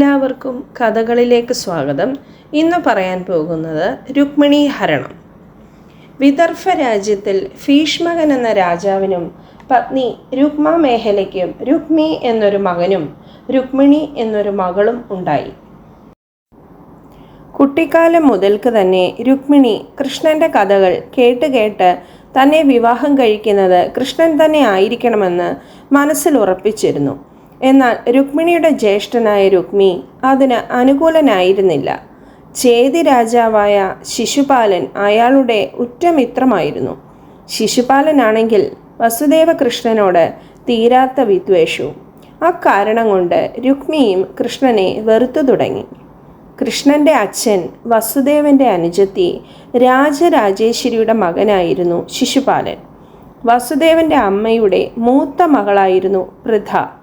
എല്ലാവർക്കും കഥകളിലേക്ക് സ്വാഗതം. ഇന്ന് പറയാൻ പോകുന്നത് രുക്മിണി ഹരണം. വിദർഭ രാജ്യത്തിൽ ഭീഷ്മകൻ എന്ന രാജാവിനും പത്നി രുക്മ മേഖലയ്ക്കും രുക്മി എന്നൊരു മകനും രുക്മിണി എന്നൊരു മകളും ഉണ്ടായി. കുട്ടിക്കാലം മുതൽക്ക് തന്നെ രുക്മിണി കൃഷ്ണന്റെ കഥകൾ കേട്ട് കേട്ട് തന്നെ വിവാഹം കഴിക്കുന്നത് കൃഷ്ണൻ തന്നെ ആയിരിക്കണമെന്ന് മനസ്സിൽ ഉറപ്പിച്ചിരുന്നു. എന്നാൽ രുക്മിണിയുടെ ജ്യേഷ്ഠനായ രുക്മി അതിന് അനുകൂലനായിരുന്നില്ല. ചേതി രാജാവായ ശിശുപാലൻ അയാളുടെ ഉറ്റമിത്രമായിരുന്നു. ശിശുപാലനാണെങ്കിൽ വസുദേവ കൃഷ്ണനോട് തീരാത്ത വിദ്വേഷവും അക്കാരണം കൊണ്ട് രുക്മിയും കൃഷ്ണനെ വെറുത്തു തുടങ്ങി. കൃഷ്ണന്റെ അച്ഛൻ വസുദേവന്റെ അനുജത്തി രാജരാജേശ്വരിയുടെ മകനായിരുന്നു ശിശുപാലൻ. വസുദേവന്റെ അമ്മയുടെ മൂത്ത മകളായിരുന്നു പൃഥ.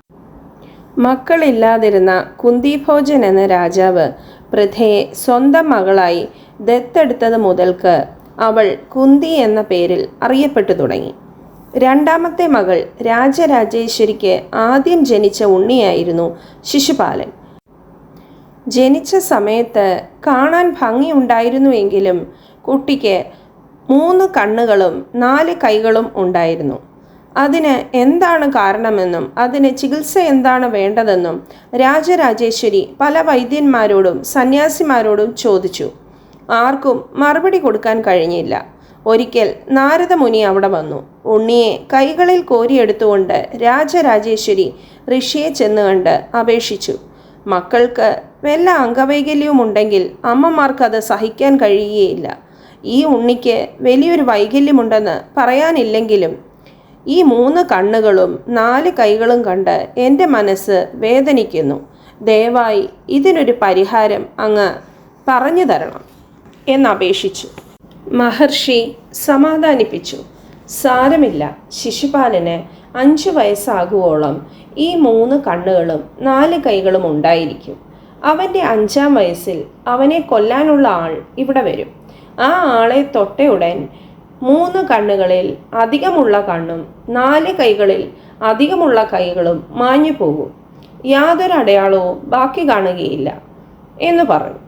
മക്കളില്ലാതിരുന്ന കുന്തിഭോജൻ എന്ന രാജാവ് പൃഥയെ സ്വന്തം മകളായി ദത്തെടുത്തത് മുതൽക്ക് അവൾ കുന്തി എന്ന പേരിൽ അറിയപ്പെട്ടു തുടങ്ങി. രണ്ടാമത്തെ മകൾ രാജരാജേശ്വരിക്ക് ആദ്യം ജനിച്ച ഉണ്ണിയായിരുന്നു ശിശുപാലൻ. ജനിച്ച സമയത്ത് കാണാൻ ഭംഗിയുണ്ടായിരുന്നുവെങ്കിലും കുട്ടിക്ക് മൂന്ന് കണ്ണുകളും നാല് കൈകളും ഉണ്ടായിരുന്നു. അതിന് എന്താണ് കാരണമെന്നും അതിന് ചികിത്സ എന്താണ് വേണ്ടതെന്നും രാജരാജേശ്വരി പല വൈദ്യന്മാരോടും സന്യാസിമാരോടും ചോദിച്ചു. ആർക്കും മറുപടി കൊടുക്കാൻ കഴിഞ്ഞില്ല. ഒരിക്കൽ നാരദമുനി അവിടെ വന്നു. ഉണ്ണിയെ കൈകളിൽ കോരിയെടുത്തുകൊണ്ട് രാജരാജേശ്വരി ഋഷിയെ ചെന്ന് കണ്ട് അപേക്ഷിച്ചു. മക്കൾക്ക് വല്ല അംഗവൈകല്യവും ഉണ്ടെങ്കിൽ അമ്മമാർക്കത് സഹിക്കാൻ കഴിയുകയില്ല. ഈ ഉണ്ണിക്ക് വലിയൊരു വൈകല്യമുണ്ടെന്ന് പറയാനില്ലെങ്കിലും ഈ മൂന്ന് കണ്ണുകളും നാല് കൈകളും കണ്ട് എന്റെ മനസ്സ് വേദനിക്കുന്നു. ദയവായി ഇതിനൊരു പരിഹാരം അങ്ങ് പറഞ്ഞു തരണം എന്നപേക്ഷിച്ചു മഹർഷി സമാധാനിപ്പിച്ചു. സാരമില്ല ശിശുപാലന് അഞ്ച് വയസ്സാകുവോളം ഈ മൂന്ന് കണ്ണുകളും നാല് കൈകളും ഉണ്ടായിരിക്കും. അവന്റെ അഞ്ചാം വയസ്സിൽ അവനെ കൊല്ലാനുള്ള ആൾ ഇവിടെ വരും. ആ ആളെ തൊട്ടയുടൻ മൂന്ന് കണ്ണുകളിൽ അധികമുള്ള കണ്ണും നാല് കൈകളിൽ അധികമുള്ള കൈകളും മാഞ്ഞു പോകും. യാതൊരു അടയാളവും ബാക്കി കാണുകയില്ല എന്ന് പറഞ്ഞു.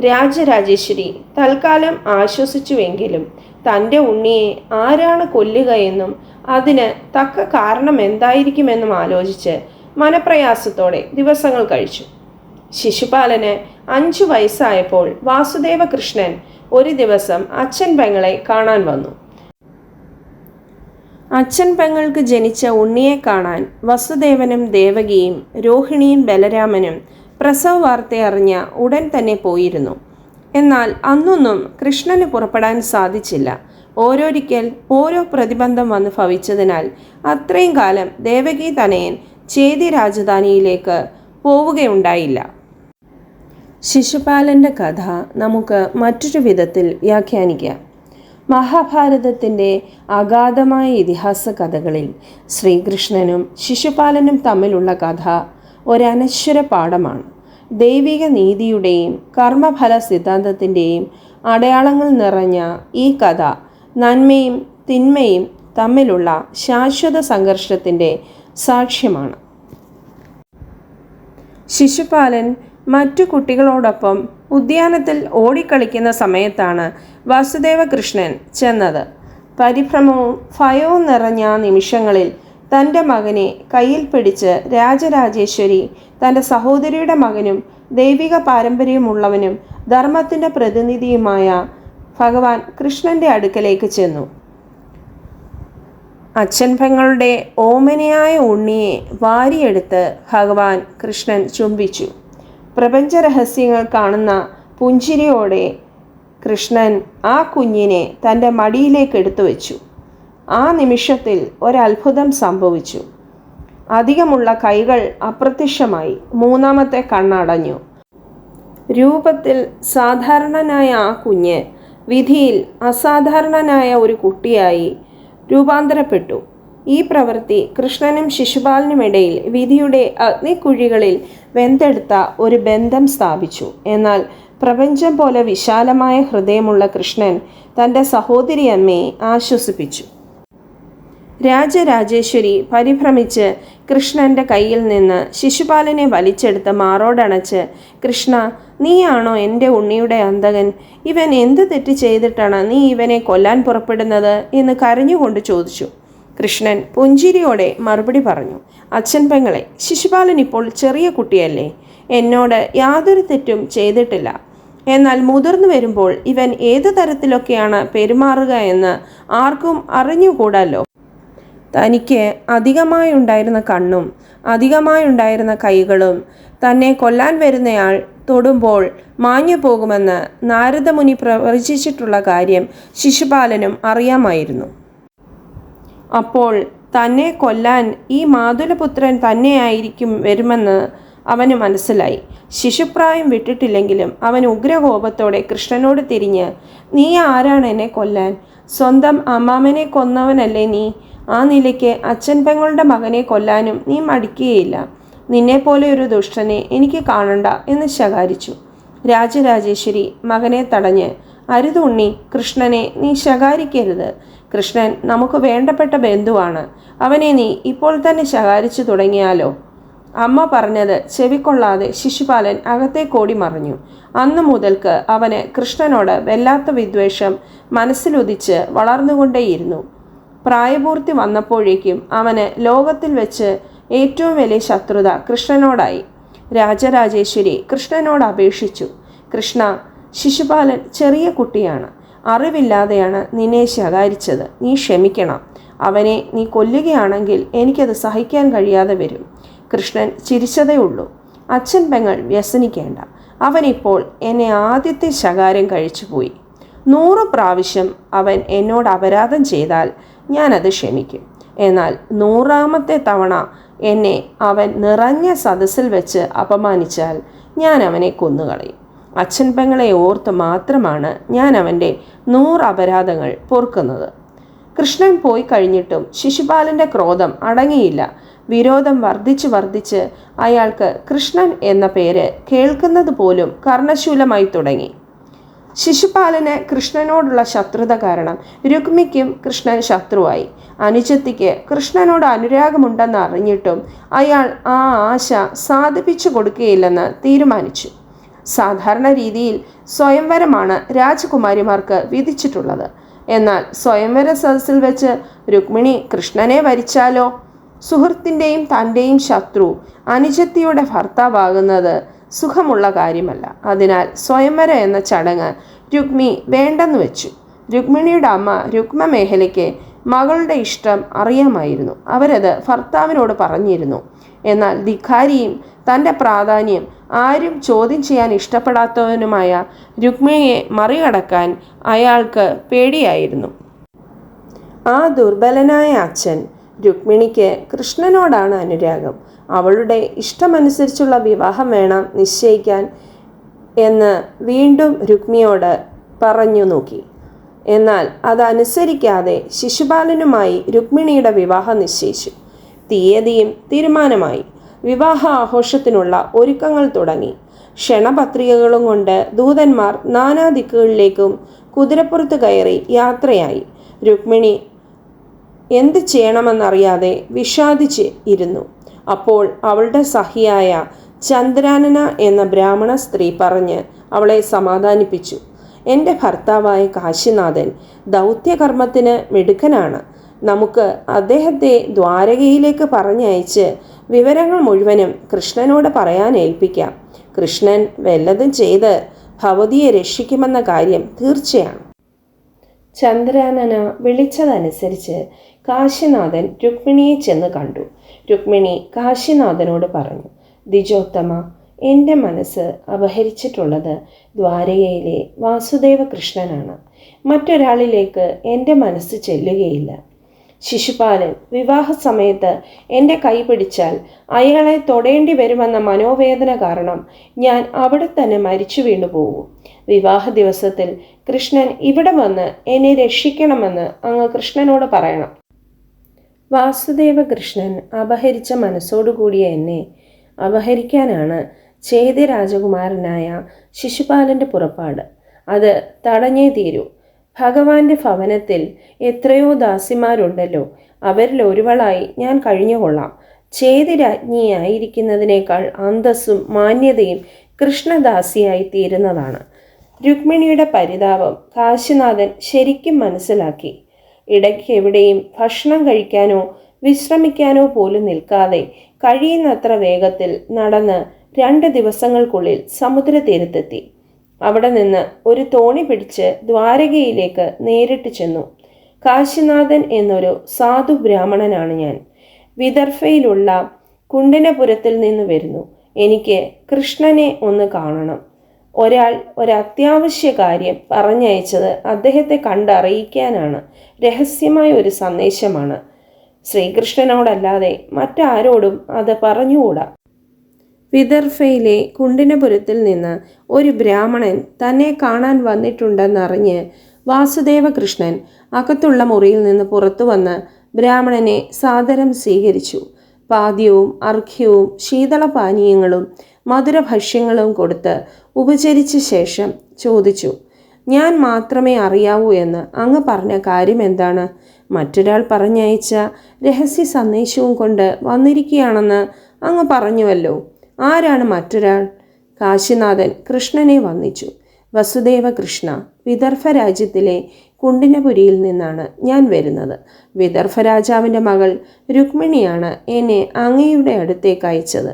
രാജരാജേശ്വരി തൽക്കാലം ആശ്വസിച്ചുവെങ്കിലും തന്റെ ഉണ്ണിയെ ആരാണ് കൊല്ലുകയെന്നും അതിന് തക്ക കാരണം എന്തായിരിക്കുമെന്നും ആലോചിച്ച് മനപ്രയാസത്തോടെ ദിവസങ്ങൾ കഴിച്ചു. ശിശുപാലന് അഞ്ചു വയസ്സായപ്പോൾ വാസുദേവ കൃഷ്ണൻ ഒരു ദിവസം അച്ഛൻ പെങ്ങളെ കാണാൻ വന്നു. അച്ഛൻ പെങ്ങൾക്ക് ജനിച്ച ഉണ്ണിയെ കാണാൻ വസുദേവനും ദേവകിയും രോഹിണിയും ബലരാമനും പ്രസവ വാർത്ത അറിഞ്ഞ ഉടൻ തന്നെ പോയിരുന്നു. എന്നാൽ അന്നൊന്നും കൃഷ്ണന് പുറപ്പെടാൻ സാധിച്ചില്ല. ഓരോരിക്കൽ ഓരോ പ്രതിബന്ധം വന്ന് ഭവിച്ചതിനാൽ അത്രയും കാലം ദേവകി തനയൻ ചേതി രാജധാനിയിലേക്ക് പോവുകയുണ്ടായില്ല. ശിശുപാലന്റെ കഥ നമുക്ക് മറ്റൊരു വിധത്തിൽ വ്യാഖ്യാനിക്കാം. മഹാഭാരതത്തിന്റെ അഗാധമായ ഇതിഹാസ കഥകളിൽ ശ്രീകൃഷ്ണനും ശിശുപാലനും തമ്മിലുള്ള കഥ ഒരനശ്വര പാഠമാണ്. ദൈവിക നീതിയുടെയും കർമ്മഫല സിദ്ധാന്തത്തിന്റെയും അടയാളങ്ങൾ നിറഞ്ഞ ഈ കഥ നന്മയും തിന്മയും തമ്മിലുള്ള ശാശ്വത സംഘർഷത്തിന്റെ സാക്ഷ്യമാണ്. ശിശുപാലൻ മറ്റു കുട്ടികളോടൊപ്പം ഉദ്യാനത്തിൽ ഓടിക്കളിക്കുന്ന സമയത്താണ് വാസുദേവ കൃഷ്ണൻ ചെന്നത്. പരിഭ്രമവും ഭയവും നിറഞ്ഞ നിമിഷങ്ങളിൽ തന്റെ മകനെ കയ്യിൽ പിടിച്ച് രാജരാജേശ്വരി തന്റെ സഹോദരിയുടെ മകനും ദൈവിക പാരമ്പര്യമുള്ളവനും ധർമ്മത്തിന്റെ പ്രതിനിധിയുമായ ഭഗവാൻ കൃഷ്ണന്റെ അടുക്കലേക്ക് ചെന്നു. അച്ഛൻ പെങ്ങളുടെ ഓമനയായ ഉണ്ണിയെ വാരിയെടുത്ത് ഭഗവാൻ കൃഷ്ണൻ ചുംബിച്ചു. പ്രപഞ്ച രഹസ്യങ്ങൾ കാണുന്ന പുഞ്ചിരിയോടെ കൃഷ്ണൻ ആ കുഞ്ഞിനെ തന്റെ മടിയിലേക്ക് എടുത്തു വെച്ചു. ആ നിമിഷത്തിൽ ഒരത്ഭുതം സംഭവിച്ചു. അധികമുള്ള കൈകൾ അപ്രത്യക്ഷമായി മൂന്നാമത്തെ കണ്ണടഞ്ഞു. രൂപത്തിൽ സാധാരണനായ ആ കുഞ്ഞ് വിധിയിൽ അസാധാരണനായ ഒരു കുട്ടിയായി രൂപാന്തരപ്പെട്ടു. ഈ പ്രവൃത്തി കൃഷ്ണനും ശിശുപാലനുമിടയിൽ വിധിയുടെ അഗ്നിക്കുഴികളിൽ വെന്തെടുത്ത ഒരു ബന്ധം സ്ഥാപിച്ചു. എന്നാൽ പ്രപഞ്ചം പോലെ വിശാലമായ ഹൃദയമുള്ള കൃഷ്ണൻ തന്റെ സഹോദരി അമ്മയെ ആശ്വസിപ്പിച്ചു. രാജരാജേശ്വരി പരിഭ്രമിച്ച് കൃഷ്ണന്റെ കയ്യിൽ നിന്ന് ശിശുപാലനെ വലിച്ചെടുത്ത് മാറോടണച്ച് കൃഷ്ണ നീയാണോ എന്റെ ഉണ്ണിയുടെ അന്തകൻ ഇവൻ എന്ത് തെറ്റ് ചെയ്തിട്ടാണ് നീ ഇവനെ കൊല്ലാൻ പുറപ്പെടുന്നത്? എന്ന് കരഞ്ഞുകൊണ്ട് ചോദിച്ചു. കൃഷ്ണൻ പുഞ്ചിരിയോടെ മറുപടി പറഞ്ഞു അച്ഛൻ പെങ്ങളെ ശിശുപാലൻ ഇപ്പോൾ ചെറിയ കുട്ടിയല്ലേ? എന്നോട് യാതൊരു തെറ്റും ചെയ്തിട്ടില്ല. എന്നാൽ മുതിർന്നു വരുമ്പോൾ ഇവൻ ഏത് തരത്തിലൊക്കെയാണ് പെരുമാറുക എന്ന് ആർക്കും അറിഞ്ഞുകൂടല്ലോ. തനിക്ക് അധികമായുണ്ടായിരുന്ന കണ്ണും അധികമായുണ്ടായിരുന്ന കൈകളും തന്നെ കൊല്ലാൻ വരുന്നയാൾ തൊടുമ്പോൾ മാഞ്ഞു പോകുമെന്ന് നാരദമുനി പ്രവചിച്ചിട്ടുള്ള കാര്യം ശിശുപാലനും അറിയാമായിരുന്നു. അപ്പോൾ തന്നെ കൊല്ലാൻ ഈ മാതുലപുത്രൻ തന്നെയായിരിക്കും വരുമെന്ന് അവന് മനസ്സിലായി. ശിശുപ്രായം വിട്ടിട്ടില്ലെങ്കിലും അവൻ ഉഗ്രകോപത്തോടെ കൃഷ്ണനോട് തിരിഞ്ഞ് നീ ആരാണ് എന്നെ കൊല്ലാൻ? സ്വന്തം അമ്മാമനെ കൊന്നവനല്ലേ നീ? ആ നിലയ്ക്ക് അച്ഛൻ പെങ്ങളുടെ മകനെ കൊല്ലാനും നീ മടിക്കുകയില്ല. നിന്നെപ്പോലെ ഒരു ദുഷ്ടനെ എനിക്ക് കാണണ്ട എന്ന് ശകാരിച്ചു. രാജരാജേശ്വരി മകനെ തടഞ്ഞ് അരുതുണ്ണി കൃഷ്ണനെ നീ ശകാരിക്കരുത്. കൃഷ്ണൻ നമുക്ക് വേണ്ടപ്പെട്ട ബന്ധുവാണ്. അവനെ നീ ഇപ്പോൾ തന്നെ ശകാരിച്ചു തുടങ്ങിയാലോ? അമ്മ പറഞ്ഞത് ചെവിക്കൊള്ളാതെ ശിശുപാലൻ കോടി മറിഞ്ഞു. അന്നു മുതൽക്ക് അവന് കൃഷ്ണനോട് വല്ലാത്ത വിദ്വേഷം മനസ്സിലുദിച്ച് വളർന്നുകൊണ്ടേയിരുന്നു. പ്രായപൂർത്തി വന്നപ്പോഴേക്കും അവന് ലോകത്തിൽ വെച്ച് ഏറ്റവും വലിയ ശത്രുത കൃഷ്ണനോടായി. രാജരാജേശ്വരി കൃഷ്ണനോട് അപേക്ഷിച്ചു. കൃഷ്ണ ശിശുപാലൻ ചെറിയ കുട്ടിയാണ്. അറിവില്ലാതെയാണ് നിന്നെ ശകാരിച്ചത് നീ ക്ഷമിക്കണം. അവനെ നീ കൊല്ലുകയാണെങ്കിൽ എനിക്കത് സഹിക്കാൻ കഴിയാതെ വരും. കൃഷ്ണൻ ചിരിച്ചതേ ഉള്ളൂ അച്ഛൻ പെങ്ങൾ വ്യസനിക്കേണ്ട. അവനിപ്പോൾ എന്നെ ആദ്യത്തെ ശകാരം കഴിച്ചുപോയി നൂറ് പ്രാവശ്യം അവൻ എന്നോട് അപരാധം ചെയ്താൽ ഞാനത് ക്ഷമിക്കും. എന്നാൽ നൂറാമത്തെ തവണ എന്നെ അവൻ നിറഞ്ഞ സദസ്സിൽ വെച്ച് അപമാനിച്ചാൽ ഞാൻ അവനെ കൊന്നുകളയും. അച്ഛൻ പെങ്ങളെ ഓർത്ത് മാത്രമാണ് ഞാൻ അവന്റെ നൂറ് അപരാധങ്ങൾ പൊറുക്കുന്നത്. കൃഷ്ണൻ പോയി കഴിഞ്ഞിട്ടും ശിശുപാലന്റെ ക്രോധം അടങ്ങിയില്ല. വിരോധം വർദ്ധിച്ച് വർദ്ധിച്ച് അയാൾക്ക് കൃഷ്ണൻ എന്ന പേര് കേൾക്കുന്നത് പോലും കർണശൂലമായി തുടങ്ങി. ശിശുപാലന് കൃഷ്ണനോടുള്ള ശത്രുത കാരണം രുക്മിക്കും കൃഷ്ണൻ ശത്രുവായി. അനുജത്തിക്ക് കൃഷ്ണനോട് അനുരാഗമുണ്ടെന്ന് അറിഞ്ഞിട്ടും അയാൾ ആ ആശ സാധിപ്പിച്ചു കൊടുക്കുകയില്ലെന്ന് തീരുമാനിച്ചു. സാധാരണ രീതിയിൽ സ്വയംവരമാണ് രാജകുമാരിമാർക്ക് വിധിച്ചിട്ടുള്ളത്. എന്നാൽ സ്വയംവര സദസ്സിൽ വെച്ച് രുക്മിണി കൃഷ്ണനെ വരിച്ചാലോ? സുഹൃത്തിന്റെയും തന്റെയും ശത്രു അനുജത്തിയുടെ ഭർത്താവാകുന്നത് സുഖമുള്ള കാര്യമല്ല. അതിനാൽ സ്വയംവര എന്ന ചടങ്ങ് രുക്മി വേണ്ടെന്ന് വെച്ചു. രുക്മിണിയുടെ അമ്മ രുക്മമേഖലയ്ക്ക് മകളുടെ ഇഷ്ടം അറിയാമായിരുന്നു. അവരത് ഭർത്താവിനോട് പറഞ്ഞിരുന്നു. എന്നാൽ ധിഖാരിയും തന്റെ പ്രാധാന്യം ആരും ചോദ്യം ചെയ്യാൻ ഇഷ്ടപ്പെടാത്തവനുമായ രുക്മിണിയെ മറികടക്കാൻ അയാൾക്ക് പേടിയായിരുന്നു. ആ ദുർബലനായ അച്ഛൻ രുക്മിണിക്ക് കൃഷ്ണനോടാണ് അനുരാഗം. അവളുടെ ഇഷ്ടമനുസരിച്ചുള്ള വിവാഹം വേണം നിശ്ചയിക്കാൻ എന്ന് വീണ്ടും രുക്മിയോട് പറഞ്ഞു നോക്കി. എന്നാൽ അതനുസരിക്കാതെ ശിശുപാലനുമായി രുക്മിണിയുടെ വിവാഹം നിശ്ചയിച്ചു. തീയതിയും തീരുമാനമായി. വിവാഹ ആഘോഷത്തിനുള്ള ഒരുക്കങ്ങൾ തുടങ്ങി. ക്ഷണപത്രികകളും കൊണ്ട് ദൂതന്മാർ നാനാ ദിക്കുകളിലേക്കും കുതിരപ്പുറത്ത് കയറി യാത്രയായി. രുക്മിണി എന്ത് ചെയ്യണമെന്നറിയാതെ വിഷാദിച്ച് ഇരുന്നു. അപ്പോൾ അവളുടെ സഹിയായ ചന്ദ്രാനന എന്ന ബ്രാഹ്മണ സ്ത്രീ പറഞ്ഞ് അവളെ സമാധാനിപ്പിച്ചു. എന്റെ ഭർത്താവായ കാശിനാഥൻ ദൗത്യകർമ്മത്തിന് മിടുക്കനാണ്. നമുക്ക് അദ്ദേഹത്തെ ദ്വാരകയിലേക്ക് പറഞ്ഞയച്ച് വിവരങ്ങൾ മുഴുവനും കൃഷ്ണനോട് പറയാൻ ഏൽപ്പിക്കാം. കൃഷ്ണൻ വല്ലതും ചെയ്ത് ഭവതിയെ രക്ഷിക്കുമെന്ന കാര്യം തീർച്ചയാണ്. ചന്ദ്രാനന വിളിച്ചതനുസരിച്ച് കാശിനാഥൻ രുക്മിണിയെ ചെന്ന് കണ്ടു. രുക്മിണി കാശിനാഥനോട് പറഞ്ഞു ദ്വിജോത്തമ എന്റെ മനസ്സ് അപഹരിച്ചിട്ടുള്ളത് ദ്വാരകയിലെ വാസുദേവ കൃഷ്ണനാണ് മറ്റൊരാളിലേക്ക് എന്റെ മനസ്സ് ചെല്ലുകയില്ല. ശിശുപാലൻ വിവാഹ സമയത്ത് എന്റെ കൈ പിടിച്ചാൽ അയാളെ തൊടേണ്ടി വരുമെന്ന മനോവേദന കാരണം ഞാൻ അവിടെ തന്നെ മരിച്ചു വീണു പോകും വിവാഹ ദിവസത്തിൽ കൃഷ്ണൻ ഇവിടെ വന്ന് എന്നെ രക്ഷിക്കണമെന്ന് അങ്ങ് കൃഷ്ണനോട് പറയണം. വാസുദേവ കൃഷ്ണൻ അപഹരിച്ച മനസ്സോടുകൂടിയ എന്നെ അപഹരിക്കാനാണ് ചേതി രാജകുമാരനായ ശിശുപാലന്റെ പുറപ്പാട്. അത് തടഞ്ഞേ തീരൂ. ഭഗവാന്റെ ഭവനത്തിൽ എത്രയോ ദാസിമാരുണ്ടല്ലോ. അവരിൽ ഒരുവളായി ഞാൻ കഴിഞ്ഞുകൊള്ളാം. ചേതി രാജ്ഞിയായിരിക്കുന്നതിനേക്കാൾ അന്തസ്സും മാന്യതയും കൃഷ്ണദാസിയായി തീരുന്നതാണ്. രുക്മിണിയുടെ പരിതാപം കാശിനാഥൻ ശരിക്കും മനസ്സിലാക്കി. ഇടയ്ക്ക് എവിടെയും ഭക്ഷണം കഴിക്കാനോ വിശ്രമിക്കാനോ പോലും നിൽക്കാതെ കഴിയുന്നത്ര വേഗത്തിൽ നടന്ന് രണ്ട് ദിവസങ്ങൾക്കുള്ളിൽ സമുദ്രതീരത്തെത്തി. അവിടെ നിന്ന് ഒരു തോണി പിടിച്ച് ദ്വാരകയിലേക്ക് നേരിട്ട് ചെന്നു. കാശിനാഥൻ എന്നൊരു സാധു ബ്രാഹ്മണനാണ് ഞാൻ. വിദർഭയിലുള്ള കുണ്ടിനപുരത്തിൽ നിന്ന് വരുന്നു. എനിക്ക് കൃഷ്ണനെ ഒന്ന് കാണണം. ഒരാൾ ഒരത്യാവശ്യ കാര്യം പറഞ്ഞയച്ചത് അദ്ദേഹത്തെ കണ്ടറിയിക്കാനാണ്. രഹസ്യമായ ഒരു സന്ദേശമാണ്. ശ്രീകൃഷ്ണനോടല്ലാതെ മറ്റാരോടും അത് പറഞ്ഞുകൂടാ? വിദർഭയിലെ കുണ്ടിനപുരത്തിൽ നിന്ന് ഒരു ബ്രാഹ്മണൻ തന്നെ കാണാൻ വന്നിട്ടുണ്ടെന്നറിഞ്ഞ് വാസുദേവകൃഷ്ണൻ അകത്തുള്ള മുറിയിൽ നിന്ന് പുറത്തു വന്ന് ബ്രാഹ്മണനെ സാദരം സ്വീകരിച്ചു. പാദ്യവും അർഘ്യവും ശീതളപാനീയങ്ങളും മധുരഭക്ഷ്യങ്ങളും കൊടുത്ത് ഉപചരിച്ച ശേഷം ചോദിച്ചു ഞാൻ മാത്രമേ അറിയാവൂ എന്ന് അങ്ങ് പറഞ്ഞ കാര്യം എന്താണ്? മറ്റൊരാൾ പറഞ്ഞയച്ച രഹസ്യ സന്ദേശവും കൊണ്ട് വന്നിരിക്കുകയാണെന്ന് അങ്ങ് പറഞ്ഞുവല്ലോ. ആരാണ് മറ്റൊരാൾ? കാശിനാഥൻ കൃഷ്ണനെ വന്നിച്ചു വസുദേവ കൃഷ്ണ വിദർഭ രാജ്യത്തിലെ കുണ്ടിനപുരിയിൽ നിന്നാണ് ഞാൻ വരുന്നത്. വിദർഭ രാജാവിന്റെ മകൾ രുക്മിണിയാണ് എന്നെ അങ്ങയുടെ അടുത്തേക്ക് അയച്ചത്.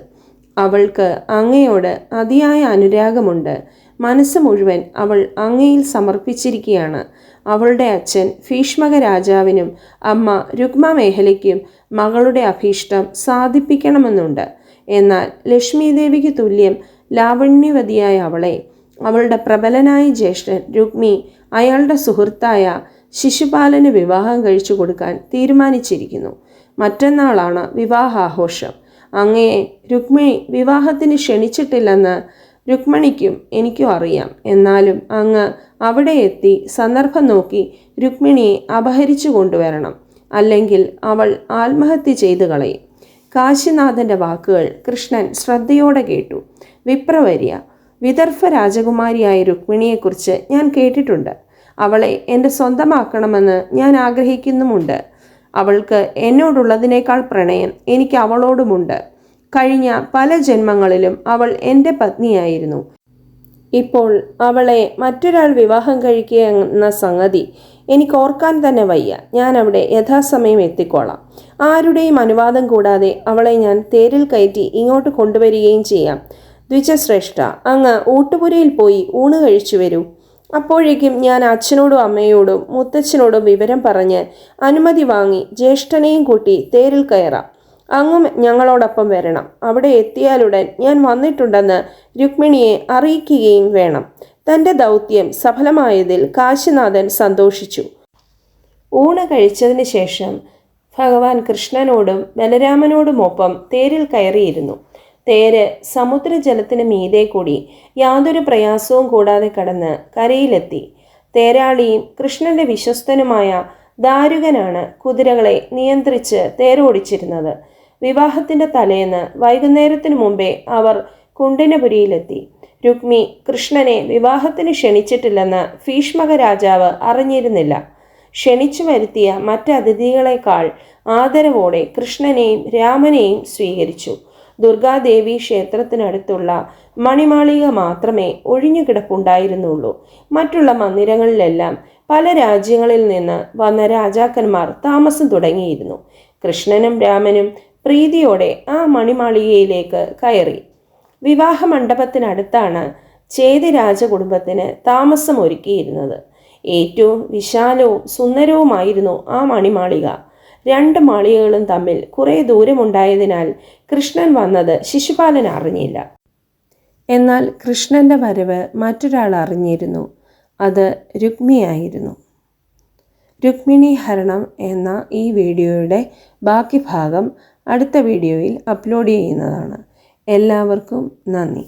അവൾക്ക് അങ്ങയോട് അതിയായ അനുരാഗമുണ്ട്. മനസ്സ് മുഴുവൻ അവൾ അങ്ങയിൽ സമർപ്പിച്ചിരിക്കുകയാണ്. അവളുടെ അച്ഛൻ ഭീഷ്മക രാജാവിനും അമ്മ രുക്മമേഖലയ്ക്കും മകളുടെ അഭീഷ്ടം സാധിപ്പിക്കണമെന്നുണ്ട്. എന്നാൽ ലക്ഷ്മി ദേവിക്ക് തുല്യം ലാവണ്യവതിയായ അവളെ അവളുടെ പ്രബലനായ ജ്യേഷ്ഠൻ രുക്മി അയാളുടെ സുഹൃത്തായ ശിശുപാലന് വിവാഹം കഴിച്ചു കൊടുക്കാൻ തീരുമാനിച്ചിരിക്കുന്നു. മറ്റന്നാളാണ് വിവാഹാഘോഷം. അങ്ങയെ രുക്മിണി വിവാഹത്തിന് ക്ഷണിച്ചിട്ടില്ലെന്ന് രുക്മിണിക്കും എനിക്കും അറിയാം. എന്നാലും അങ്ങ് അവിടെ എത്തി സന്ദർഭം നോക്കി രുക്മിണിയെ അപഹരിച്ചു കൊണ്ടുവരണം. അല്ലെങ്കിൽ അവൾ ആത്മഹത്യ ചെയ്തു കളയും. കാശിനാഥന്റെ വാക്കുകൾ കൃഷ്ണൻ ശ്രദ്ധയോടെ കേട്ടു. വിപ്രവര്യ വിദർഭ രാജകുമാരിയായ രുക്മിണിയെക്കുറിച്ച് ഞാൻ കേട്ടിട്ടുണ്ട്. അവളെ എന്റെ സ്വന്തമാക്കണമെന്ന് ഞാൻ ആഗ്രഹിക്കുന്നുമുണ്ട്. അവൾക്ക് എന്നോടുള്ളതിനേക്കാൾ പ്രണയം എനിക്ക് അവളോടുമുണ്ട്. കഴിഞ്ഞ പല ജന്മങ്ങളിലും അവൾ എന്റെ പത്നിയായിരുന്നു. ഇപ്പോൾ അവളെ മറ്റൊരാൾ വിവാഹം കഴിക്കുക എന്ന സംഗതി എനിക്ക് ഓർക്കാൻ തന്നെ വയ്യ. ഞാൻ അവിടെ യഥാസമയം എത്തിക്കോളാം. ആരുടെയും അനുവാദം കൂടാതെ അവളെ ഞാൻ തേരിൽ കയറ്റി ഇങ്ങോട്ട് കൊണ്ടുവരികയും ചെയ്യാം. ദ്വിജശ്രേഷ്ഠ അങ്ങ് ഊട്ടുപുരയിൽ പോയി ഊണ് കഴിച്ചു വരൂ. അപ്പോഴേക്കും ഞാൻ അച്ഛനോടും അമ്മയോടും മുത്തച്ഛനോടും വിവരം പറഞ്ഞ് അനുമതി വാങ്ങി ജ്യേഷ്ഠനെയും കൂട്ടി തേരിൽ കയറാം. അങ്ങും ഞങ്ങളോടൊപ്പം വരണം. അവിടെ എത്തിയാലുടൻ ഞാൻ വന്നിട്ടുണ്ടെന്ന് രുക്മിണിയെ അറിയിക്കുകയും വേണം. തന്റെ ദൗത്യം സഫലമായതിൽ കാശിനാഥൻ സന്തോഷിച്ചു. ഊണ് കഴിച്ചതിന് ശേഷം ഭഗവാൻ കൃഷ്ണനോടും ബലരാമനോടുമൊപ്പം തേരിൽ കയറിയിരുന്നു. തേര് സമുദ്രജലത്തിന് മീതെ കൂടി യാതൊരു പ്രയാസവും കൂടാതെ കടന്ന് കരയിലെത്തി. തേരാളിയും കൃഷ്ണന്റെ വിശ്വസ്തനുമായ ദാരുകനാണ് കുതിരകളെ നിയന്ത്രിച്ച് തേരോടിച്ചിരുന്നത്. വിവാഹത്തിന്റെ തലേന്ന് വൈകുന്നേരത്തിനു മുമ്പേ അവർ കുണ്ടിനപുരിയിലെത്തി. രുക്മി കൃഷ്ണനെ വിവാഹത്തിന് ക്ഷണിച്ചിട്ടില്ലെന്ന് ഭീഷ്മക രാജാവ് അറിഞ്ഞിരുന്നില്ല. ക്ഷണിച്ചു വരുത്തിയ മറ്റതിഥികളെക്കാൾ ആദരവോടെ കൃഷ്ണനെയും രാമനെയും സ്വീകരിച്ചു. ദുർഗാദേവി ക്ഷേത്രത്തിനടുത്തുള്ള മണിമാളിക മാത്രമേ ഒഴിഞ്ഞുകിടപ്പുണ്ടായിരുന്നുള്ളൂ. മറ്റുള്ള മന്ദിരങ്ങളിലെല്ലാം പല രാജ്യങ്ങളിൽ നിന്ന് വന്ന രാജാക്കന്മാർ താമസം തുടങ്ങിയിരുന്നു. കൃഷ്ണനും രാമനും പ്രീതിയോടെ ആ മണിമാളികയിലേക്ക് കയറി. വിവാഹ മണ്ഡപത്തിനടുത്താണ് ചേതി രാജകുടുംബത്തിന് താമസം ഒരുക്കിയിരുന്നത് ഏറ്റവും വിശാലവും സുന്ദരവുമായിരുന്നു ആ മണിമാളിക. രണ്ട് മാളികകളും തമ്മിൽ കുറേ ദൂരമുണ്ടായതിനാൽ കൃഷ്ണൻ വന്നത് ശിശുപാലൻ അറിഞ്ഞില്ല. എന്നാൽ കൃഷ്ണന്റെ വരവ് മറ്റൊരാൾ അറിഞ്ഞിരുന്നു. അത് രുക്മിയായിരുന്നു രുക്മിണി ഹരണം എന്ന ഈ വീഡിയോയുടെ ബാക്കി ഭാഗം അടുത്ത വീഡിയോയിൽ അപ്ലോഡ് ചെയ്യുന്നതാണ്. എല്ലാവർക്കും നന്ദി.